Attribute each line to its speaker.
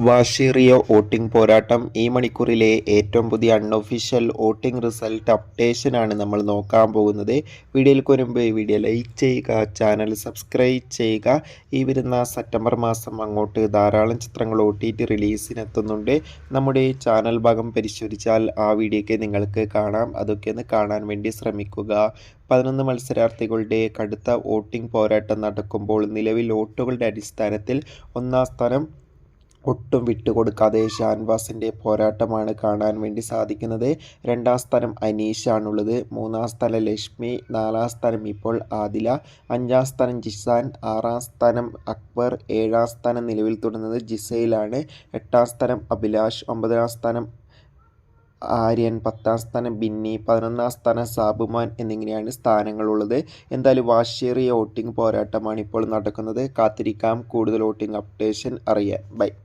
Speaker 1: വാശേറിയ voting പോരാട്ടം ഈ മണിക്കൂറിലെ ഏറ്റവും പുതിയ അൺഒഫീഷ്യൽ വോട്ടിംഗ് റിസൾട്ട് അപ്ഡേഷനാണ് നമ്മൾ നോക്കാൻ പോകുന്നത്. വീഡിയോയിൽ വരുമ്പോൾ ഈ വീഡിയോ ലൈക്ക് ചെയ്യുക ചാനൽ സബ്സ്ക്രൈബ് ചെയ്യുക. ഈ വരുന്ന സെപ്റ്റംബർ മാസം അങ്ങോട്ട് ധാരാളം ചിത്രങ്ങൾ ഒ ടി ടി റിലീസിനെത്തുന്നുണ്ട്. നമ്മുടെ ചാനൽ ഭാഗം പരിശോധിച്ചാൽ ആ വീഡിയോയ്ക്ക് നിങ്ങൾക്ക് കാണാം. അതൊക്കെ ഒന്ന് കാണാൻ വേണ്ടി ശ്രമിക്കുക. പതിനൊന്ന് മത്സരാർത്ഥികളുടെ കടുത്ത വോട്ടിംഗ് പോരാട്ടം നടക്കുമ്പോൾ നിലവിൽ വോട്ടുകളുടെ അടിസ്ഥാനത്തിൽ ഒന്നാം സ്ഥാനം ഒട്ടും വിട്ടുകൊടുക്കാതെ ഷാൻവാസിന്റെ പോരാട്ടമാണ് കാണാൻ വേണ്ടി സാധിക്കുന്നത്. രണ്ടാം സ്ഥാനം അനീഷാണുള്ളത്. മൂന്നാം സ്ഥാനം ലക്ഷ്മി. നാലാം സ്ഥാനം ഇപ്പോൾ ആദില. അഞ്ചാം സ്ഥാനം ജിസാൻ. ആറാം സ്ഥാനം അക്ബർ. ഏഴാം സ്ഥാനം നിലവിൽ തുടരുന്നത് ജിസയിലാണ് എട്ടാം സ്ഥാനം അഭിലാഷ്. ഒമ്പതാം സ്ഥാനം ആര്യൻ. പത്താം സ്ഥാനം ബിന്നി. പതിനൊന്നാം സ്ഥാനം സാബുമാൻ എന്നിങ്ങനെയാണ് സ്ഥാനങ്ങളുള്ളത്. എന്തായാലും വാശേറിയ വോട്ടിംഗ് പോരാട്ടമാണ് ഇപ്പോൾ നടക്കുന്നത്. കാത്തിരിക്കാം. കൂടുതൽ വോട്ടിംഗ് അപ്ഡേഷൻ അറിയാൻ. ബൈ.